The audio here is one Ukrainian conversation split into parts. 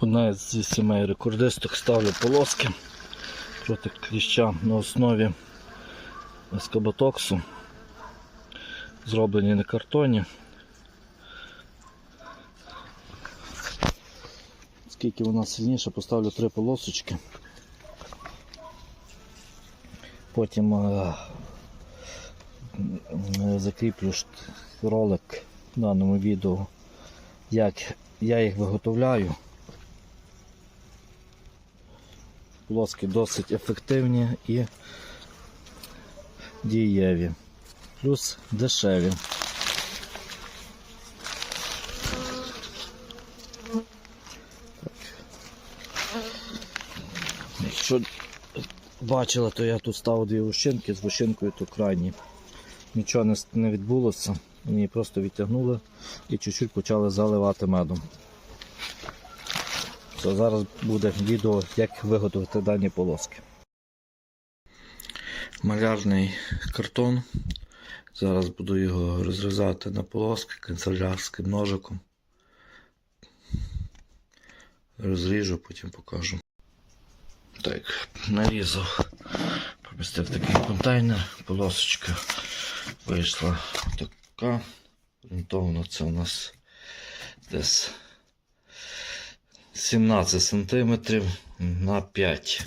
Одна зі сімей рекордисток ставлю полоски проти кліща на основі скаботоксу. Зроблені на картоні. Скільки вона сильніша, поставлю три полосочки. Потім е, закріплю ролик в даному відео, як я їх виготовляю. Полоски досить ефективні і дієві, плюс дешеві. Якщо бачила, то я тут ставив дві вощинки з вощинкою то крайні. Нічого не, відбулося, вони просто відтягнули і чуть-чуть почали заливати медом. Все, зараз буде відео, як виготовити дані полоски. Малярний картон. Зараз буду його розрізати на полоски канцелярським ножиком. Розріжу, потім покажу. Так, нарізав. Помістив такий контейнер. Полосочка вийшла така. Орієнтовно це у нас десь 17 сантиметрів на 5.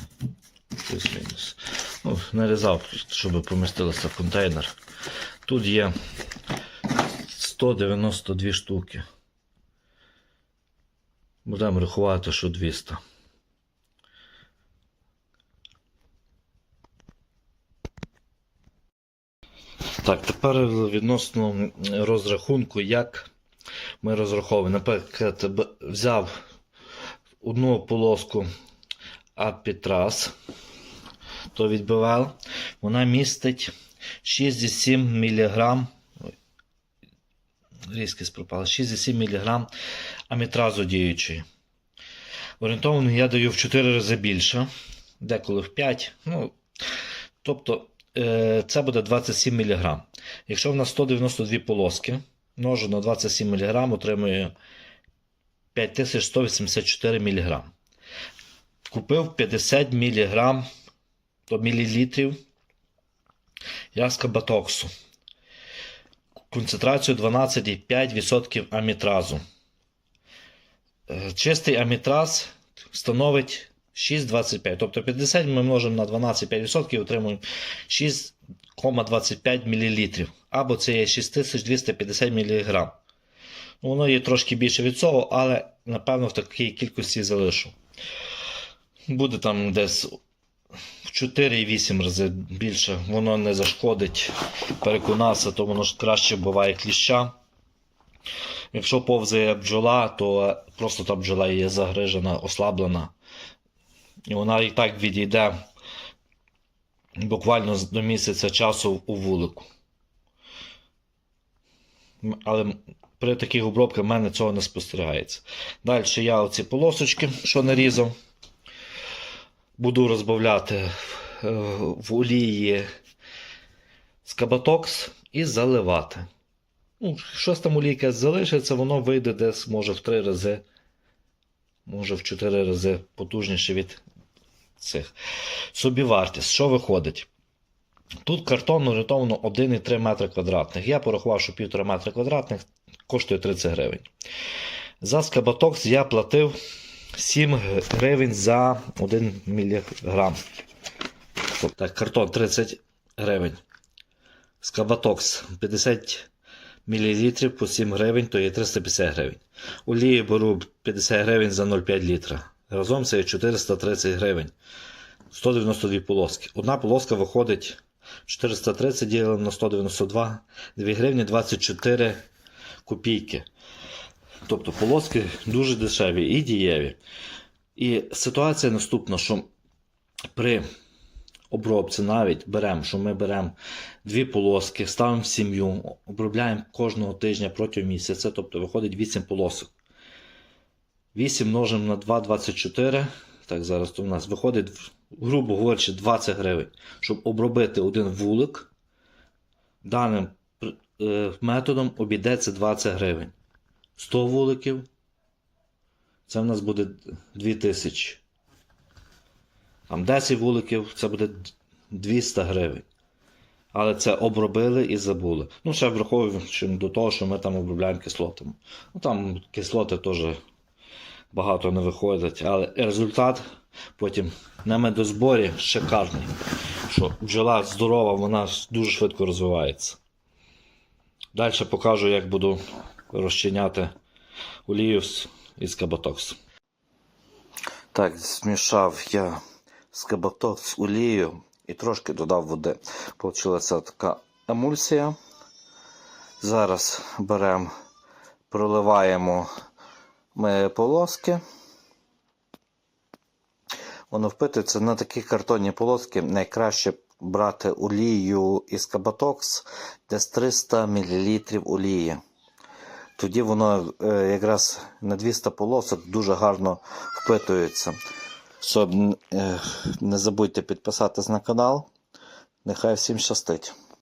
Плюс-мінус. Ну, нарізав, щоб помістилося в контейнер. Тут є 192 штуки. Будемо рахувати, що 200. Так, тепер відносно розрахунку, як ми розраховуємо. Наприклад, взяв одну полоску апітрас, то відбивав, вона містить 6,7 мг. Різкість пропала, 6,7 мг амітразу діючої. Орієнтовно я даю в 4 рази більше, деколи в 5. Ну, тобто е, це буде 27 мг. Якщо в нас 192 полоски, множу на 27 мг, отримує 5184 мг. Купив 50 мг до мілілітрів яскабатоксу. Концентрацію 12,5% амітразу. Е, Чистий амітраз становить 6,25. Тобто 50 ми множимо на 12,5% і отримуємо 6,25 мл. Або це є 6250 мг. Воно є трошки більше від цього, але напевно в такій кількості залишу. Буде там десь в 4,8 рази більше. Воно не зашкодить. Переконався, то воно ж краще буває кліща. Якщо повзає бджола, то просто та бджола є загрижена, ослаблена. І вона і так відійде буквально до місяця часу у вулику. Але при таких обробках в мене цього не спостерігається. Далі я оці полосочки, що нарізав, буду розбавляти е, в олії скабатокс і заливати. Ну, щось там олійка залишиться, воно вийде десь, може, в 3 рази, може в 4 рази потужніше від цих. Собівартість. Що виходить? Тут картон орієнтовно 1,3 метри квадратних. Я порахував, що 1,5 метри квадратних коштує 30 гривень. За скабатокс я платив 7 гривень за 1 мг. Так, картон 30 гривень. Скабатокс 50 мл по 7 гривень, то є 350 гривень. Олії беру 50 гривень за 0,5 літра. Разом це є 430 гривень. 192 полоски. Одна полоска виходить 430 ділимо на 192, 2 гривні 24 копійки. Тобто полоски дуже дешеві і дієві. І ситуація наступна, що при обробці навіть беремо, що ми беремо дві полоски, ставимо в сім'ю, обробляємо кожного тижня протягом місяця, тобто виходить 8 полосок. 8 множимо на 2, 24. Так, зараз то у нас виходить, грубо говорячи, 20 гривень, щоб обробити один вулик. Даним методом обійдеться 20 гривень. 100 вуликів це в нас буде 2000. Там 10 вуликів, це буде 200 гривень. Але це обробили і забули. Ну, ще враховуючи до того, що ми там обробляємо кислотами. Ну там кислоти теж багато не виходить, але результат потім на медозборі шикарний. Що бджола здорова, вона дуже швидко розвивається. Далі покажу, як буду розчиняти олію з- із кабатокс. Так, змішав я скабаток з олією і трошки додав води. Получилася така емульсія. Зараз беремо, проливаємо ми полоски. Воно впитується на такі картонні полоски. Найкраще брати олію із кабатокс десь 300 мл олії. Тоді воно е, якраз на 200 полосок дуже гарно впитується. Щоб, е, не забудьте підписатись на канал. Нехай всім щастить.